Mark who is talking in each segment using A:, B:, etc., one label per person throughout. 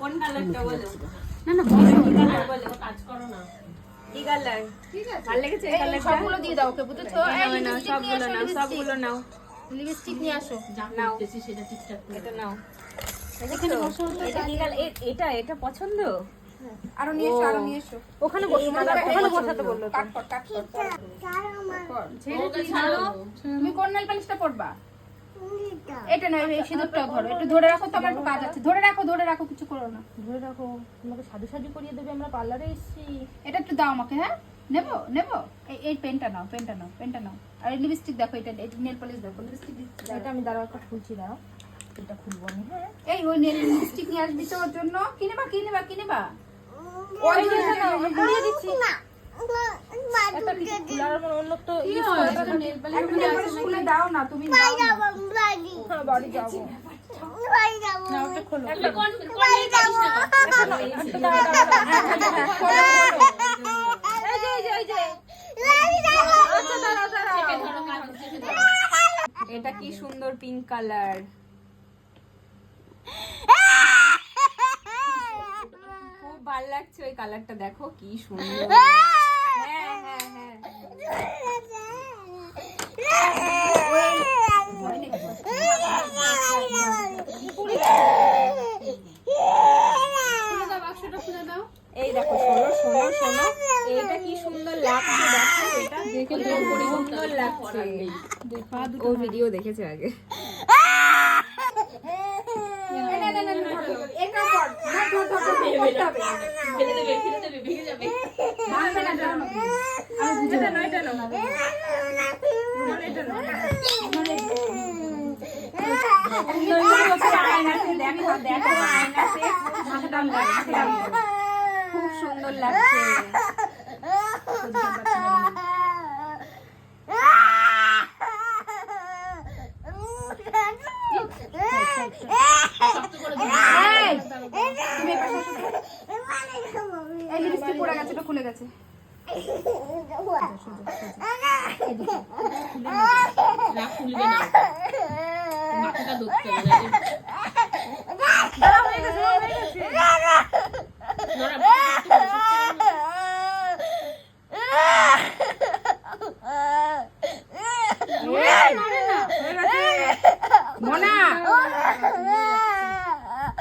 A: কোন কালারটা বলো?
B: না না বলো।
A: কি কালার বলো? কাজ করো না। কি কালার ভালো লেগেছে এই
B: এই
A: কালারটা
B: সবগুলো দিয়ে দাও ওকে বুঝেছ? এই
A: নাও, নাও,
B: লিপস্টিক নিয়ে
A: সবগুলো নাও সবগুলো নাও।
B: লিপস্টিক নিয়ে আসো।
A: নাও। এটা নাও।
B: এখানে বসো তো
A: এটা কি এটা এটা পছন্দ?
B: আরও নিয়ে এসো আরও নিয়ে এসো।
A: ওখানে বসে ওখানে বসাতে বলল
B: কাট কর কাট কর তুমি কোন নেল পালিশটা পরবা। এটা নয় এই সিঁদুরটা ধরো। একটু ধরে রাখো তো আমার একটু কাজ আছে। ধরে রাখো ধরে রাখো কিছু করো না।
C: ধরে রাখো। তোমাকে সাজু সাজু করিয়ে দেবে আমরা পার্লারে এসেছি।
B: এটা একটু দাও আমাকে হ্যাঁ? নেব নেব? এই এই পেনটা নাও পেনটা নাও পেনটা নাও। আর লিপস্টিক দেখো এটা নেল পালিশ দেখো লিপস্টিক
C: এটা আমি দাঁড়াও একটা খুলছি দাঁড়াও। এটা খুলবো আমি হ্যাঁ?
B: এই ওই নেল লিপস্টিক নিয়ে আসবি তো ওর জন্য কিনে বা কিনে বা কিনে বা
C: ওই দিচ্ছি। একটা কিছু খোলার আমার অন্য তো ইউজ করে
B: একটা নেল পালিশ খুলে দাও না তুমি নাও না।
C: বাড়ি যাব।
B: নাও ওটা খোলো।
C: একটা দাঁড়া দাঁড়া এই যে এই যে এই যে দাঁড়াও দাঁড়াও।
A: এটা কি সুন্দর পিঙ্ক কালার খুব ভালো লাগছে ওই কালারটা দেখো কি সুন্দর। হ্যাঁ হ্যাঁ হ্যাঁ এই দেখো শোনো শোনো শোনো এটা কি সুন্দর লাগছে দেখো এটা দেখে সুন্দর লাগছে ও ভিডিও দেখেছে আগে
B: না না না না এটা ধর ধর ধর ধর, করতে হবে ভাঙবে না ধরো।
A: এটা নয় এটা নয় মাথাটা লাগছে খুব
B: খুলে গেছে।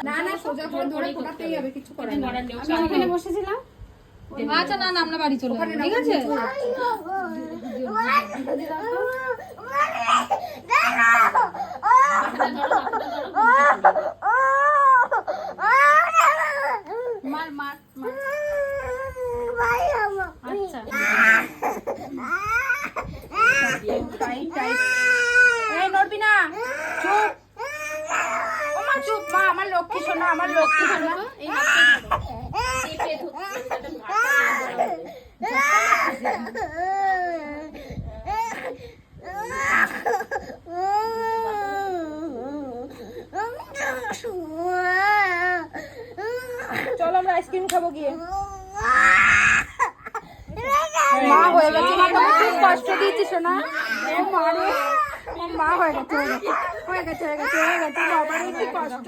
B: না না সোজা ধরে ফোটাতেই হবে কিছু করার
D: আমি ওখানে বসেছিলাম। আচ্ছা না না আমরা বাড়ি চলে যাব ঠিক আছে? মার মার মার। আচ্ছা।
B: এই নড়বি না চুপ মা চুপ মা আমার লক্ষ্মী শোনা আমার লক্ষ্মী শোনা।
D: এই
C: আইসক্রিম খাব গিয়ে।
B: মা হয়ে গেছে। মা তোমাকে খুব কষ্ট দিয়েছি মা হয়ে গেছে হয়ে গেছে হয়ে গেছে হয়ে গেছে হয়ে গেছে। বাবা রে কি কষ্ট।